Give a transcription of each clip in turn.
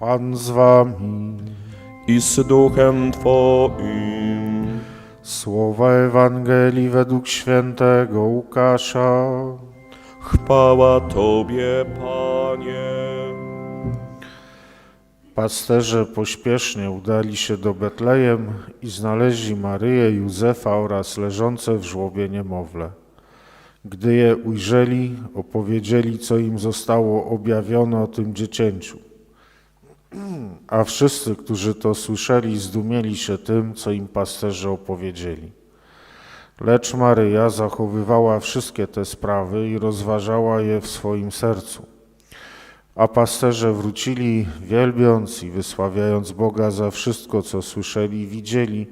Pan z wami. i z duchem Twoim. Słowa Ewangelii według świętego Łukasza. Chwała Tobie, Panie. Pasterze pośpiesznie udali się do Betlejem i znaleźli Maryję, Józefa oraz leżące w żłobie niemowlę. Gdy je ujrzeli, opowiedzieli, co im zostało objawione o tym dziecięciu. A wszyscy, którzy to słyszeli, zdumieli się tym, co im pasterze opowiedzieli. Lecz Maryja zachowywała wszystkie te sprawy i rozważała je w swoim sercu. A pasterze wrócili, wielbiąc i wysławiając Boga za wszystko, co słyszeli i widzieli,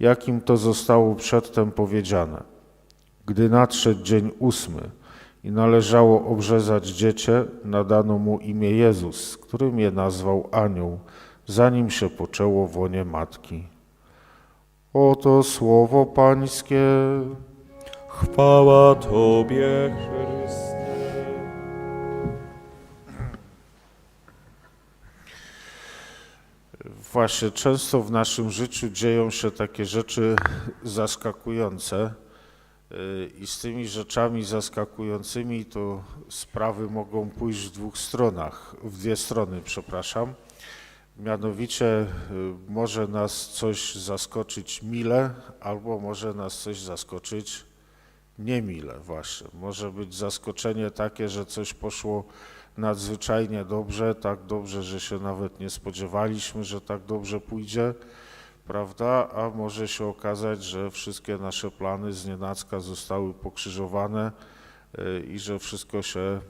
jak im to zostało przedtem powiedziane. Gdy nadszedł dzień ósmy i należało obrzezać dziecię, nadano mu imię Jezus, którym je nazwał Anioł, zanim się poczęło w łonie matki. Oto słowo Pańskie. Chwała Tobie, Chryste. Właśnie często w naszym życiu dzieją się takie rzeczy zaskakujące i z tymi rzeczami zaskakującymi to sprawy mogą pójść w dwóch stronach, w dwie strony, przepraszam. Mianowicie yy, może nas coś zaskoczyć mile, albo może nas coś zaskoczyć niemile właśnie. Może być zaskoczenie takie, że coś poszło nadzwyczajnie dobrze, tak dobrze, że się nawet nie spodziewaliśmy, że tak dobrze pójdzie, prawda? A może się okazać, że wszystkie nasze plany z nienacka zostały pokrzyżowane y, i że wszystko się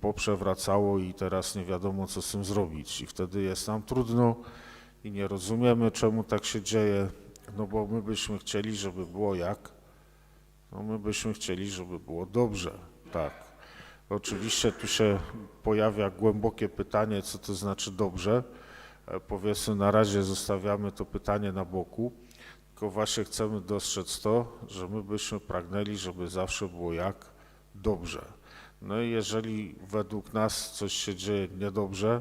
poprzewracało i teraz nie wiadomo, co z tym zrobić. I wtedy jest nam trudno i nie rozumiemy, czemu tak się dzieje, no bo my byśmy chcieli, żeby było jak? No my byśmy chcieli, żeby było dobrze, tak. Oczywiście tu się pojawia głębokie pytanie, co to znaczy dobrze. Powiedzmy, na razie zostawiamy to pytanie na boku, tylko właśnie chcemy dostrzec to, że my byśmy pragnęli, żeby zawsze było jak dobrze. No i jeżeli według nas coś się dzieje niedobrze,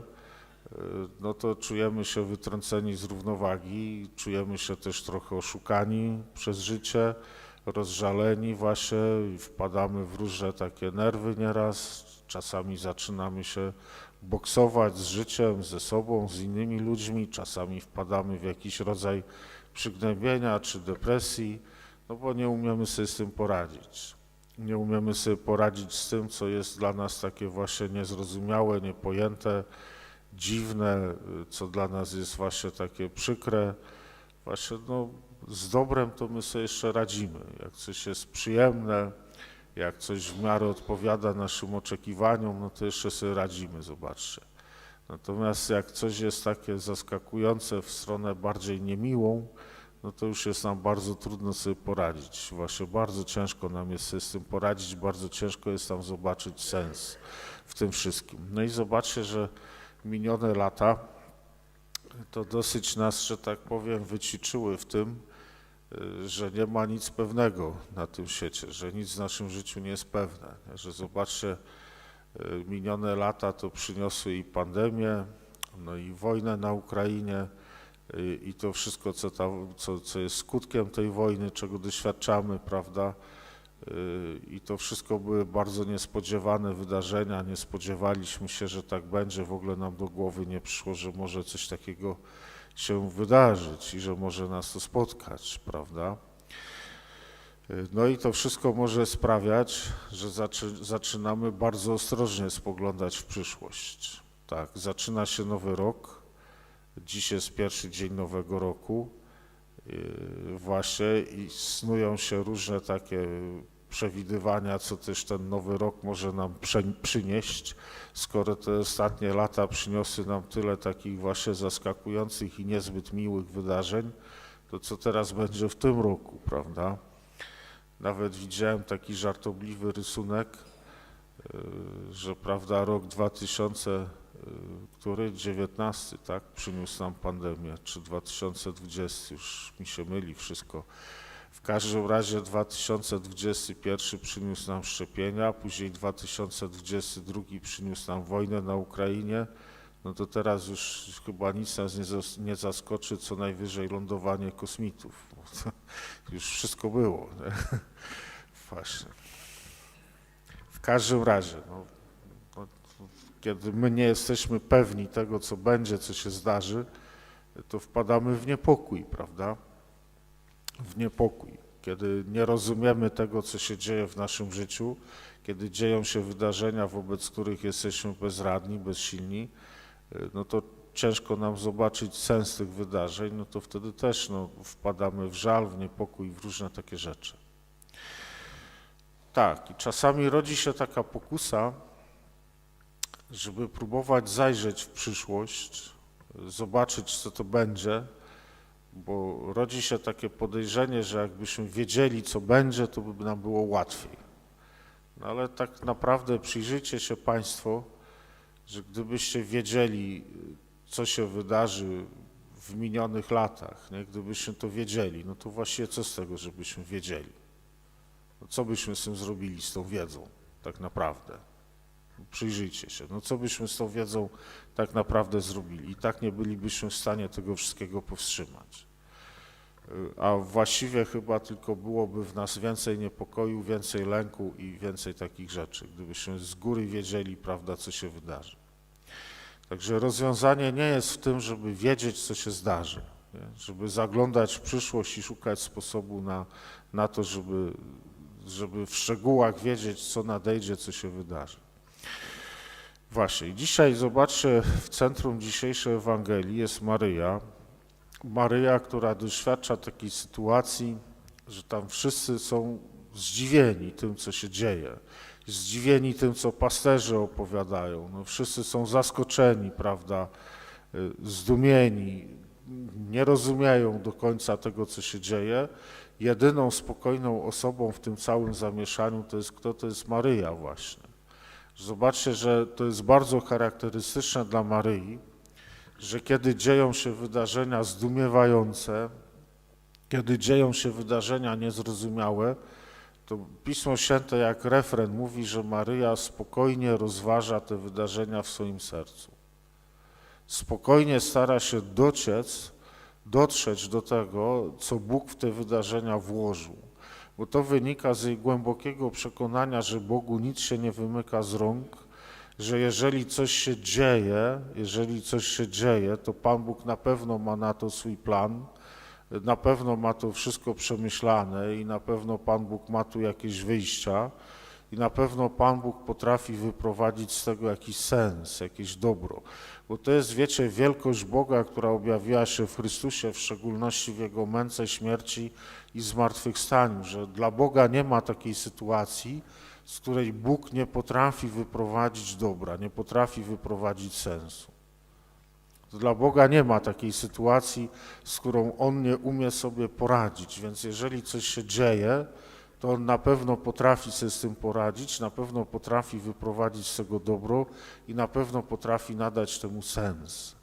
e, no to czujemy się wytrąceni z równowagi, czujemy się też trochę oszukani przez życie, rozżaleni właśnie, wpadamy w różne takie nerwy nieraz, czasami zaczynamy się boksować z życiem, ze sobą, z innymi ludźmi, czasami wpadamy w jakiś rodzaj przygnębienia czy depresji, no bo nie umiemy sobie z tym poradzić. Nie umiemy sobie poradzić z tym, co jest dla nas takie właśnie niezrozumiałe, niepojęte, dziwne, co dla nas jest właśnie takie przykre. Właśnie no, z dobrem to my sobie jeszcze radzimy. Jak coś jest przyjemne, jak coś w miarę odpowiada naszym oczekiwaniom, no to jeszcze sobie radzimy, zobaczcie. Natomiast jak coś jest takie zaskakujące w stronę bardziej niemiłą, no to już jest nam bardzo trudno sobie poradzić. Właśnie bardzo ciężko nam jest sobie z tym poradzić, bardzo ciężko jest nam zobaczyć sens w tym wszystkim. No i zobaczcie, że minione lata to dosyć nas, że tak powiem, wyćwiczyły w tym, że nie ma nic pewnego na tym świecie, że nic w naszym życiu nie jest pewne, że zobaczcie, y, minione lata to przyniosły i pandemię, no i wojnę na Ukrainie y, i to wszystko, co, co, co jest skutkiem tej wojny, czego doświadczamy, prawda? Y, I to wszystko były bardzo niespodziewane wydarzenia, nie spodziewaliśmy się, że tak będzie, w ogóle nam do głowy nie przyszło, że może coś takiego się wydarzyć i że może nas to spotkać, prawda? No i to wszystko może sprawiać, że zaczy, zaczynamy bardzo ostrożnie spoglądać w przyszłość. Tak, zaczyna się nowy rok, dziś jest pierwszy dzień nowego roku, yy, właśnie i snują się różne takie przewidywania, co też ten nowy rok może nam przynieść, skoro te ostatnie lata przyniosły nam tyle takich właśnie zaskakujących i niezbyt miłych wydarzeń, to co teraz będzie w tym roku, prawda? Nawet widziałem taki żartobliwy rysunek, yy, że prawda, rok 2000, yy, który 19, tak, przyniósł nam pandemię, czy 2020, już mi się myli wszystko. W każdym razie 2021 przyniósł nam szczepienia, później 2022 przyniósł nam wojnę na Ukrainie, no to teraz już chyba nic nas nie, zas- nie zaskoczy, co najwyżej lądowanie kosmitów. Już wszystko było. Nie? Właśnie. W każdym razie, no, no, kiedy my nie jesteśmy pewni tego, co będzie, co się zdarzy, to wpadamy w niepokój, prawda? W niepokój. Kiedy nie rozumiemy tego, co się dzieje w naszym życiu, kiedy dzieją się wydarzenia, wobec których jesteśmy bezradni, bezsilni, y, no to ciężko nam zobaczyć sens tych wydarzeń, no to wtedy też no, wpadamy w żal, w niepokój, w różne takie rzeczy. Tak, i czasami rodzi się taka pokusa, żeby próbować zajrzeć w przyszłość, zobaczyć, co to będzie, bo rodzi się takie podejrzenie, że jakbyśmy wiedzieli, co będzie, to by nam było łatwiej. No ale tak naprawdę przyjrzyjcie się Państwo, że gdybyście wiedzieli, co się wydarzy w minionych latach, nie? gdybyśmy to wiedzieli, no to właściwie co z tego, żebyśmy wiedzieli? No co byśmy z tym zrobili, z tą wiedzą, tak naprawdę? Przyjrzyjcie się, no co byśmy z tą wiedzą tak naprawdę zrobili? I tak nie bylibyśmy w stanie tego wszystkiego powstrzymać. Y, A właściwie chyba tylko byłoby w nas więcej niepokoju, więcej lęku i więcej takich rzeczy, gdybyśmy z góry wiedzieli, prawda, co się wydarzy. Także rozwiązanie nie jest w tym, żeby wiedzieć, co się zdarzy, nie? żeby zaglądać w przyszłość i szukać sposobu na, na to, żeby, żeby w szczegółach wiedzieć, co nadejdzie, co się wydarzy. Właśnie, dzisiaj zobaczcie, w centrum dzisiejszej Ewangelii jest Maryja. Maryja, która doświadcza takiej sytuacji, że tam wszyscy są zdziwieni tym, co się dzieje. Zdziwieni tym, co pasterze opowiadają. No, wszyscy są zaskoczeni, prawda, y, zdumieni, nie rozumieją do końca tego, co się dzieje. Jedyną spokojną osobą w tym całym zamieszaniu to jest kto? To jest Maryja właśnie. Zobaczcie, że to jest bardzo charakterystyczne dla Maryi, że kiedy dzieją się wydarzenia zdumiewające, kiedy dzieją się wydarzenia niezrozumiałe, to Pismo Święte jak refren mówi, że Maryja spokojnie rozważa te wydarzenia w swoim sercu. Spokojnie stara się dociec, dotrzeć do tego, co Bóg w te wydarzenia włożył. Bo to wynika z jej głębokiego przekonania, że Bogu nic się nie wymyka z rąk, że jeżeli coś się dzieje, jeżeli coś się dzieje, to Pan Bóg na pewno ma na to swój plan, na pewno ma to wszystko przemyślane i na pewno Pan Bóg ma tu jakieś wyjścia i na pewno Pan Bóg potrafi wyprowadzić z tego jakiś sens, jakieś dobro. Bo to jest, wiecie, wielkość Boga, która objawiła się w Chrystusie, w szczególności w Jego męce, śmierci i zmartwychwstaniu, że dla Boga nie ma takiej sytuacji, z której Bóg nie potrafi wyprowadzić dobra, nie potrafi wyprowadzić sensu. Dla Boga nie ma takiej sytuacji, z którą On nie umie sobie poradzić, więc jeżeli coś się dzieje, to On na pewno potrafi sobie z tym poradzić, na pewno potrafi wyprowadzić z tego dobro i na pewno potrafi nadać temu sens.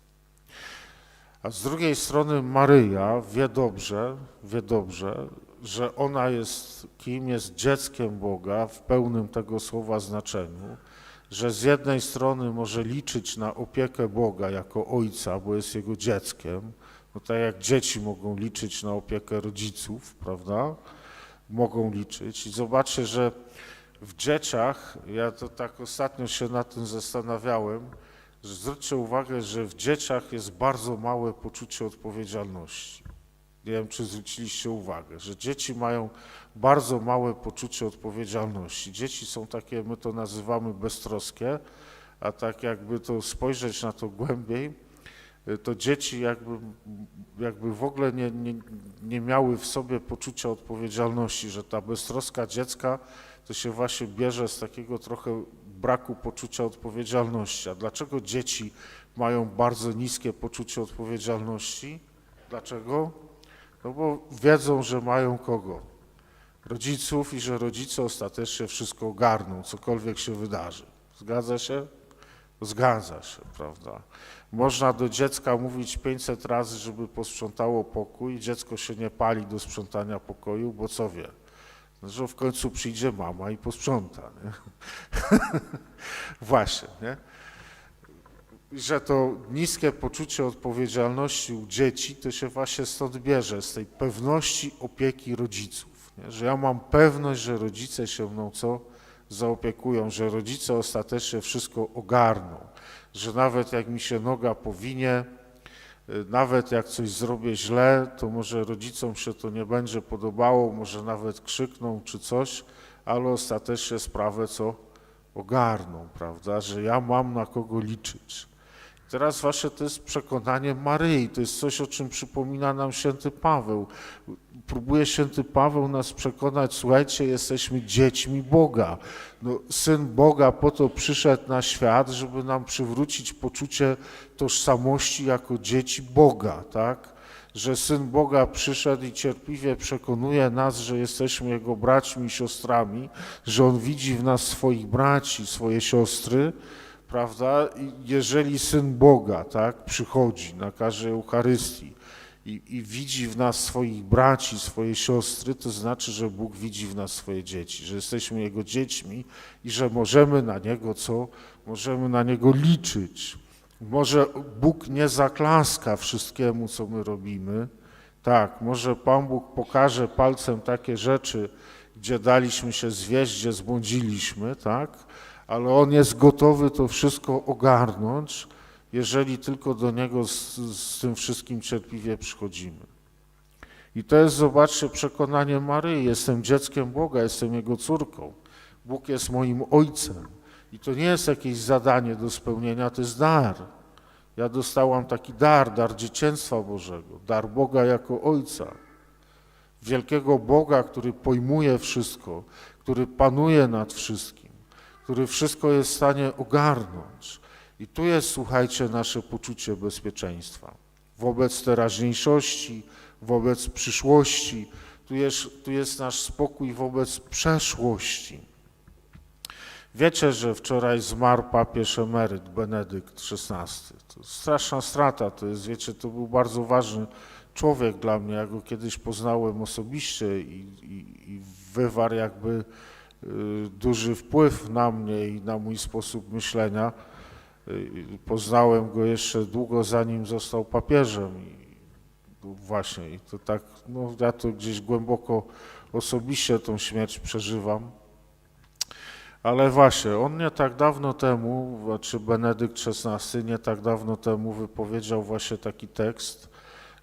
A z drugiej strony Maryja wie dobrze, wie dobrze, że ona jest kim? Jest dzieckiem Boga w pełnym tego słowa znaczeniu, że z jednej strony może liczyć na opiekę Boga jako ojca, bo jest jego dzieckiem, no tak jak dzieci mogą liczyć na opiekę rodziców, prawda? Mogą liczyć. I zobaczcie, że w dzieciach, ja to tak ostatnio się nad tym zastanawiałem, że zwróćcie uwagę, że w dzieciach jest bardzo małe poczucie odpowiedzialności. Nie wiem, czy zwróciliście uwagę, że dzieci mają bardzo małe poczucie odpowiedzialności. Dzieci są takie, my to nazywamy beztroskie, a tak jakby to spojrzeć na to głębiej, to dzieci jakby, jakby w ogóle nie, nie, nie miały w sobie poczucia odpowiedzialności, że ta beztroska dziecka to się właśnie bierze z takiego trochę braku poczucia odpowiedzialności. A dlaczego dzieci mają bardzo niskie poczucie odpowiedzialności? Dlaczego? No bo wiedzą, że mają kogo? Rodziców i że rodzice ostatecznie wszystko ogarną, cokolwiek się wydarzy. Zgadza się? Zgadza się, prawda? Można do dziecka mówić 500 razy, żeby posprzątało pokój, dziecko się nie pali do sprzątania pokoju, bo co wie? No, że w końcu przyjdzie mama i posprząta. Nie? Właśnie, nie? Że to niskie poczucie odpowiedzialności u dzieci to się właśnie stąd bierze, z tej pewności opieki rodziców. Nie? Że ja mam pewność, że rodzice się mną co zaopiekują, że rodzice ostatecznie wszystko ogarną, że nawet jak mi się noga powinie, y, nawet jak coś zrobię źle, to może rodzicom się to nie będzie podobało, może nawet krzykną czy coś, ale ostatecznie sprawę co ogarną, prawda, że ja mam na kogo liczyć. Teraz właśnie to jest przekonanie Maryi, to jest coś, o czym przypomina nam święty Paweł. Próbuje święty Paweł nas przekonać, słuchajcie, jesteśmy dziećmi Boga. No, Syn Boga po to przyszedł na świat, żeby nam przywrócić poczucie tożsamości jako dzieci Boga, tak? Że Syn Boga przyszedł i cierpliwie przekonuje nas, że jesteśmy Jego braćmi i siostrami, że On widzi w nas swoich braci, swoje siostry, prawda? Jeżeli Syn Boga, tak, przychodzi na każdej Eucharystii i, i widzi w nas swoich braci, swoje siostry, to znaczy, że Bóg widzi w nas swoje dzieci, że jesteśmy Jego dziećmi i że możemy na Niego co? Możemy na Niego liczyć. Może Bóg nie zaklaska wszystkiemu, co my robimy. Tak, może Pan Bóg pokaże palcem takie rzeczy, gdzie daliśmy się zwieść, gdzie zbłądziliśmy, tak? Ale On jest gotowy to wszystko ogarnąć, jeżeli tylko do Niego z, z tym wszystkim cierpliwie przychodzimy. I to jest, zobaczcie, przekonanie Maryi. Jestem dzieckiem Boga, jestem Jego córką. Bóg jest moim Ojcem. I to nie jest jakieś zadanie do spełnienia, to jest dar. Ja dostałam taki dar, dar dzieciństwa Bożego, dar Boga jako Ojca. Wielkiego Boga, który pojmuje wszystko, który panuje nad wszystkim, który wszystko jest w stanie ogarnąć. I tu jest, słuchajcie, nasze poczucie bezpieczeństwa. Wobec teraźniejszości, wobec przyszłości, tu jest, tu jest nasz spokój wobec przeszłości. Wiecie, że wczoraj zmarł papież emeryt Benedykt XVI. To straszna strata, to jest, wiecie, to był bardzo ważny człowiek dla mnie. Ja go kiedyś poznałem osobiście i, i, i wywarł jakby duży wpływ na mnie i na mój sposób myślenia. Y, Poznałem go jeszcze długo zanim został papieżem i właśnie i to tak, no ja to gdzieś głęboko osobiście tą śmierć przeżywam. Ale właśnie, on nie tak dawno temu, znaczy Benedykt XVI nie tak dawno temu wypowiedział właśnie taki tekst,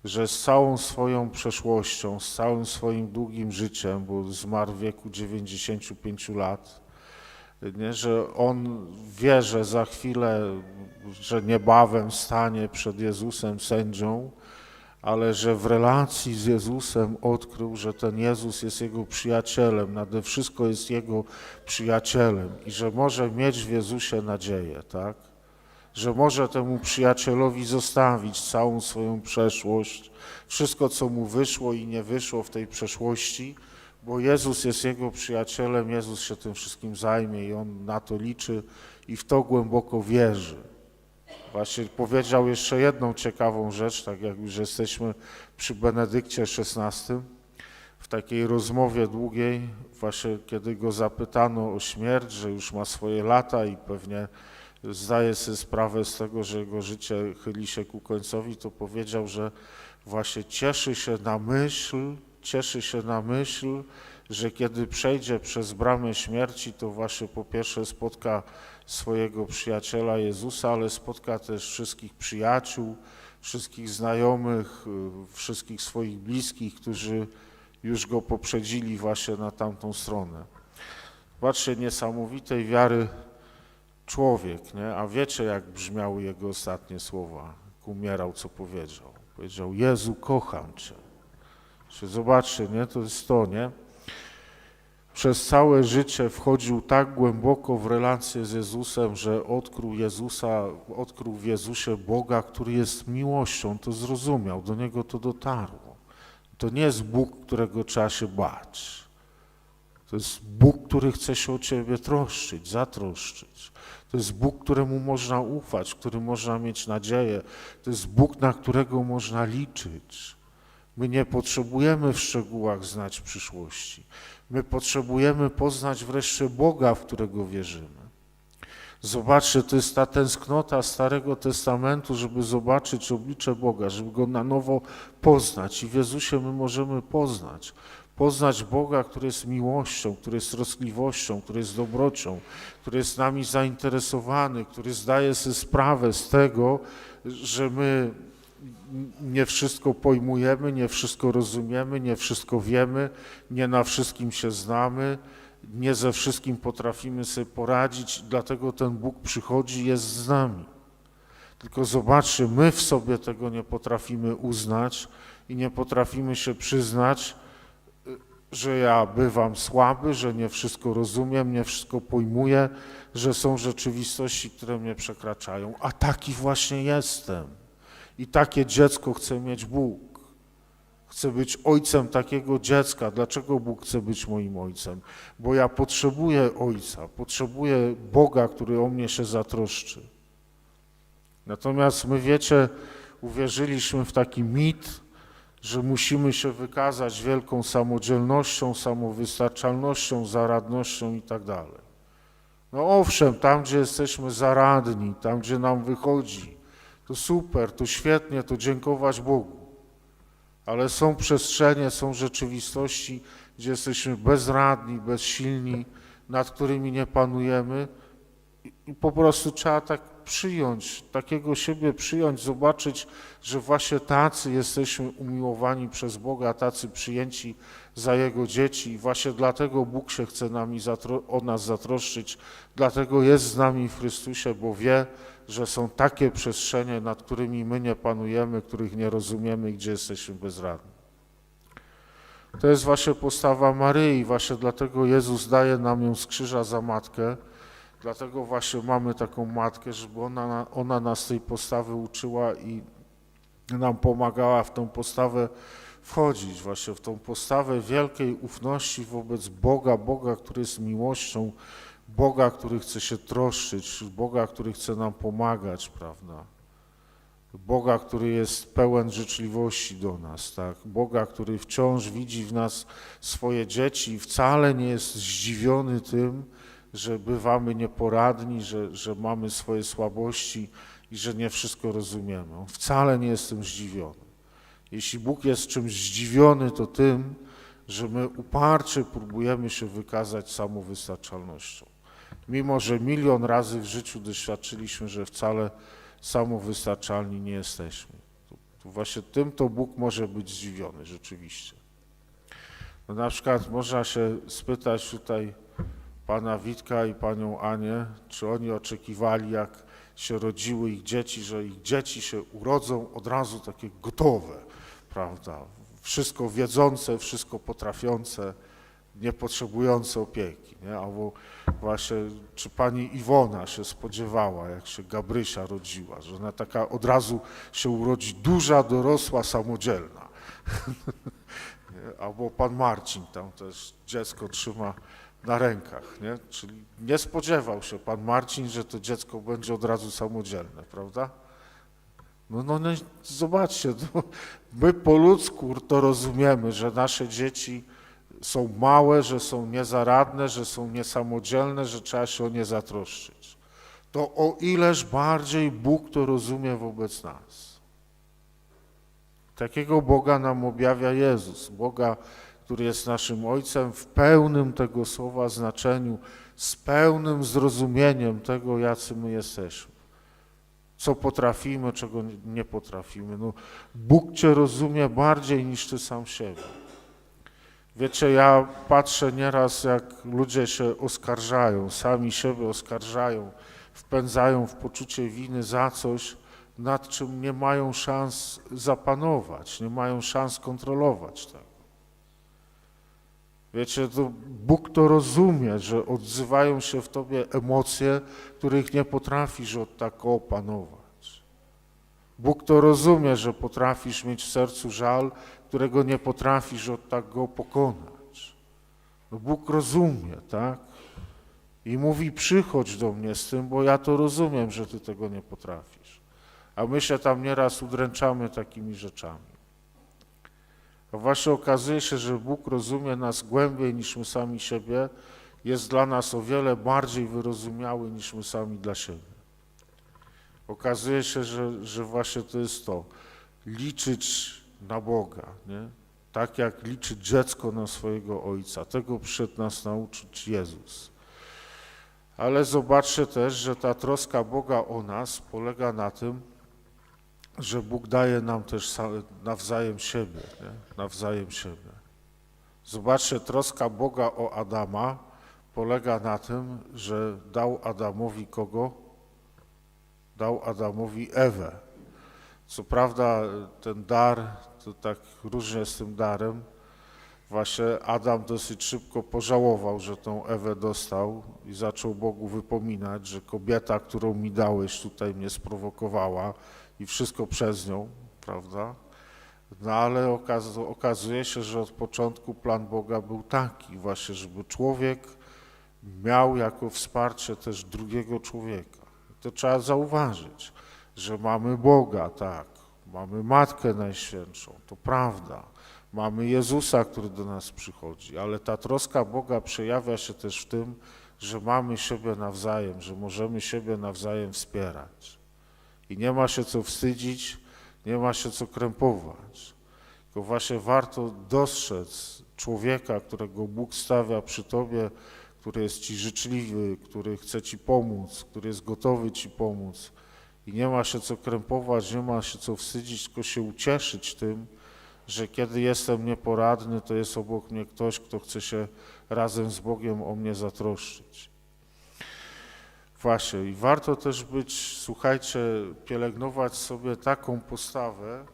że z całą swoją przeszłością, z całym swoim długim życiem, bo zmarł w wieku 95 lat, nie, że on wie, że za chwilę, że niebawem stanie przed Jezusem sędzią, ale że w relacji z Jezusem odkrył, że ten Jezus jest jego przyjacielem, nade wszystko jest jego przyjacielem i że może mieć w Jezusie nadzieję, tak? Że może temu przyjacielowi zostawić całą swoją przeszłość, wszystko, co mu wyszło i nie wyszło w tej przeszłości, bo Jezus jest jego przyjacielem, Jezus się tym wszystkim zajmie i on na to liczy i w to głęboko wierzy. Właśnie powiedział jeszcze jedną ciekawą rzecz, tak jak już jesteśmy przy Benedykcie XVI, w takiej rozmowie długiej, właśnie kiedy go zapytano o śmierć, że już ma swoje lata i pewnie zdaje sobie sprawę z tego, że jego życie chyli się ku końcowi, to powiedział, że właśnie cieszy się na myśl, cieszy się na myśl, że kiedy przejdzie przez bramę śmierci, to właśnie po pierwsze spotka swojego przyjaciela Jezusa, ale spotka też wszystkich przyjaciół, wszystkich znajomych, y, wszystkich swoich bliskich, którzy już go poprzedzili właśnie na tamtą stronę. Patrzcie, niesamowitej wiary człowiek, nie? A wiecie, jak brzmiały jego ostatnie słowa? Jak umierał, co powiedział? Powiedział, Jezu, kocham Cię. Czy zobaczcie, nie? To jest to, nie? Przez całe życie wchodził tak głęboko w relację z Jezusem, że odkrył Jezusa, odkrył w Jezusie Boga, który jest miłością. To zrozumiał, do niego to dotarło. To nie jest Bóg, którego trzeba się bać. To jest Bóg, który chce się o ciebie troszczyć, zatroszczyć. To jest Bóg, któremu można ufać, w którym można mieć nadzieję. To jest Bóg, na którego można liczyć. My nie potrzebujemy w szczegółach znać przyszłości. My potrzebujemy poznać wreszcie Boga, w którego wierzymy. Zobaczcie, to jest ta tęsknota Starego Testamentu, żeby zobaczyć oblicze Boga, żeby Go na nowo poznać. I w Jezusie my możemy poznać. Poznać Boga, który jest miłością, który jest troskliwością, który jest dobrocią, który jest nami zainteresowany, który zdaje sobie sprawę z tego, że my nie wszystko pojmujemy, nie wszystko rozumiemy, nie wszystko wiemy, nie na wszystkim się znamy, nie ze wszystkim potrafimy sobie poradzić, dlatego ten Bóg przychodzi jest z nami. Tylko zobaczcie, my w sobie tego nie potrafimy uznać i nie potrafimy się przyznać, że ja bywam słaby, że nie wszystko rozumiem, nie wszystko pojmuję, że są rzeczywistości, które mnie przekraczają. A taki właśnie jestem. I takie dziecko chce mieć Bóg. Chcę być ojcem takiego dziecka. Dlaczego Bóg chce być moim ojcem? Bo ja potrzebuję ojca, potrzebuję Boga, który o mnie się zatroszczy. Natomiast my, wiecie, uwierzyliśmy w taki mit, że musimy się wykazać wielką samodzielnością, samowystarczalnością, zaradnością i tak. No owszem, tam gdzie jesteśmy zaradni, tam gdzie nam wychodzi, to super, to świetnie, to dziękować Bogu. Ale są przestrzenie, są rzeczywistości, gdzie jesteśmy bezradni, bezsilni, nad którymi nie panujemy i, i po prostu trzeba tak przyjąć, takiego siebie przyjąć, zobaczyć, że właśnie tacy jesteśmy umiłowani przez Boga, tacy przyjęci za Jego dzieci. I właśnie dlatego Bóg się chce nami o nas zatroszczyć, dlatego jest z nami w Chrystusie, bo wie, że są takie przestrzenie, nad którymi my nie panujemy, których nie rozumiemy i gdzie jesteśmy bezradni. To jest właśnie postawa Maryi, właśnie dlatego Jezus daje nam ją z krzyża za matkę, dlatego właśnie mamy taką matkę, żeby ona, ona nas tej postawy uczyła i nam pomagała w tą postawę wchodzić, właśnie w tą postawę wielkiej ufności wobec Boga, Boga, który jest miłością, Boga, który chce się troszczyć, Boga, który chce nam pomagać, prawda? Boga, który jest pełen życzliwości do nas, tak? Boga, który wciąż widzi w nas swoje dzieci i wcale nie jest zdziwiony tym, że bywamy nieporadni, że, że mamy swoje słabości i że nie wszystko rozumiemy. On wcale nie jest tym zdziwiony. Jeśli Bóg jest czymś zdziwiony, to tym, że my uparcie próbujemy się wykazać samowystarczalnością. Mimo, że milion razy w życiu doświadczyliśmy, że wcale samowystarczalni nie jesteśmy. To, to właśnie tym to Bóg może być zdziwiony rzeczywiście. No na przykład można się spytać tutaj pana Witka i panią Anię, czy oni oczekiwali, jak się rodziły ich dzieci, że ich dzieci się urodzą od razu takie gotowe, prawda? Wszystko wiedzące, wszystko potrafiące, nie potrzebujące opieki, nie? Albo właśnie, czy pani Iwona się spodziewała, jak się Gabrysia rodziła, że ona taka od razu się urodzi duża, dorosła, samodzielna. Albo pan Marcin tam też dziecko trzyma na rękach, nie? Czyli nie spodziewał się pan Marcin, że to dziecko będzie od razu samodzielne, prawda? No, no, no zobaczcie, no, my po ludzku to rozumiemy, że nasze dzieci są małe, że są niezaradne, że są niesamodzielne, że trzeba się o nie zatroszczyć. To o ileż bardziej Bóg to rozumie wobec nas. Takiego Boga nam objawia Jezus, Boga, który jest naszym Ojcem w pełnym tego słowa znaczeniu, z pełnym zrozumieniem tego, jacy my jesteśmy. Co potrafimy, czego nie potrafimy. No, Bóg Cię rozumie bardziej niż Ty sam siebie. Wiecie, ja patrzę nieraz, jak ludzie się oskarżają, sami siebie oskarżają, wpędzają w poczucie winy za coś, nad czym nie mają szans zapanować, nie mają szans kontrolować tego. Wiecie, to Bóg to rozumie, że odzywają się w tobie emocje, których nie potrafisz od tak opanować. Bóg to rozumie, że potrafisz mieć w sercu żal, którego nie potrafisz od tak go pokonać. No Bóg rozumie, tak? I mówi, przychodź do mnie z tym, bo ja to rozumiem, że ty tego nie potrafisz. A my się tam nieraz udręczamy takimi rzeczami. Właśnie okazuje się, że Bóg rozumie nas głębiej niż my sami siebie jest dla nas o wiele bardziej wyrozumiały niż my sami dla siebie. Okazuje się, że, że właśnie to jest to, liczyć na Boga, nie? tak jak liczy dziecko na swojego ojca. Tego przyszedł nas nauczyć Jezus. Ale zobaczcie też, że ta troska Boga o nas polega na tym, że Bóg daje nam też nawzajem siebie, nie? nawzajem siebie. Zobaczcie, troska Boga o Adama polega na tym, że dał Adamowi kogo? Dał Adamowi Ewę. Co prawda ten dar, to tak różnie z tym darem, właśnie Adam dosyć szybko pożałował, że tą Ewę dostał i zaczął Bogu wypominać, że kobieta, którą mi dałeś, tutaj mnie sprowokowała i wszystko przez nią, prawda? No ale okaz okazuje się, że od początku plan Boga był taki właśnie, żeby człowiek miał jako wsparcie też drugiego człowieka. To trzeba zauważyć, że mamy Boga, tak, mamy Matkę Najświętszą, to prawda. Mamy Jezusa, który do nas przychodzi, ale ta troska Boga przejawia się też w tym, że mamy siebie nawzajem, że możemy siebie nawzajem wspierać. I nie ma się co wstydzić, nie ma się co krępować. Tylko właśnie warto dostrzec człowieka, którego Bóg stawia przy tobie, który jest ci życzliwy, który chce ci pomóc, który jest gotowy ci pomóc. I nie ma się co krępować, nie ma się co wstydzić, tylko się ucieszyć tym, że kiedy jestem nieporadny, to jest obok mnie ktoś, kto chce się razem z Bogiem o mnie zatroszczyć. Właśnie, i warto też być, słuchajcie, pielęgnować sobie taką postawę,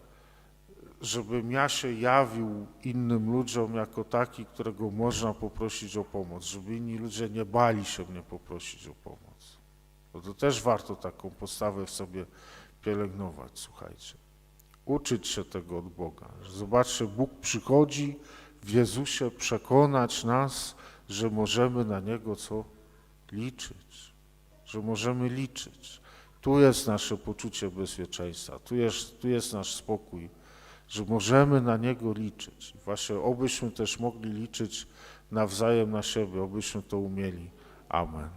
żebym ja się jawił innym ludziom jako taki, którego można poprosić o pomoc, żeby inni ludzie nie bali się mnie poprosić o pomoc. No to też warto taką postawę w sobie pielęgnować, słuchajcie. Uczyć się tego od Boga. Zobaczcie, Bóg przychodzi w Jezusie przekonać nas, że możemy na Niego co? Liczyć. Że możemy liczyć. Tu jest nasze poczucie bezpieczeństwa, tu jest, tu jest nasz spokój, że możemy na Niego liczyć. Właśnie obyśmy też mogli liczyć nawzajem na siebie, obyśmy to umieli. Amen.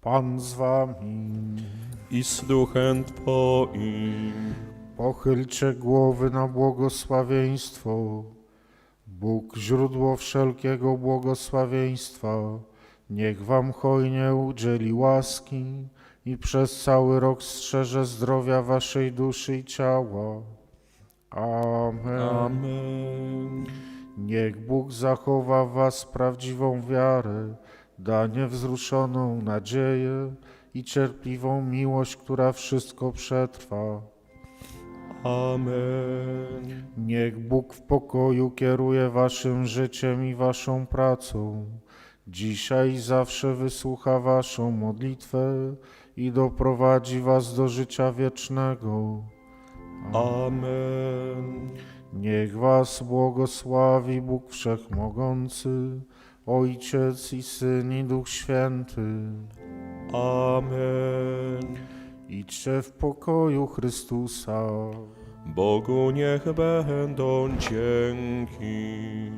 Pan z wami. i z duchem Twoim. Pochylcie głowy na błogosławieństwo. Bóg, źródło wszelkiego błogosławieństwa, niech wam hojnie udzieli łaski i przez cały rok strzeże zdrowia waszej duszy i ciała. Amen. Amen. Niech Bóg zachowa was prawdziwą wiarę, da niewzruszoną nadzieję i cierpliwą miłość, która wszystko przetrwa. Amen. Niech Bóg w pokoju kieruje waszym życiem i waszą pracą. Dzisiaj i zawsze wysłucha waszą modlitwę i doprowadzi was do życia wiecznego. Amen. Niech was błogosławi Bóg Wszechmogący, Ojciec i Syn i Duch Święty. Amen. Idźcie w pokoju Chrystusa. Bogu niech będą dzięki.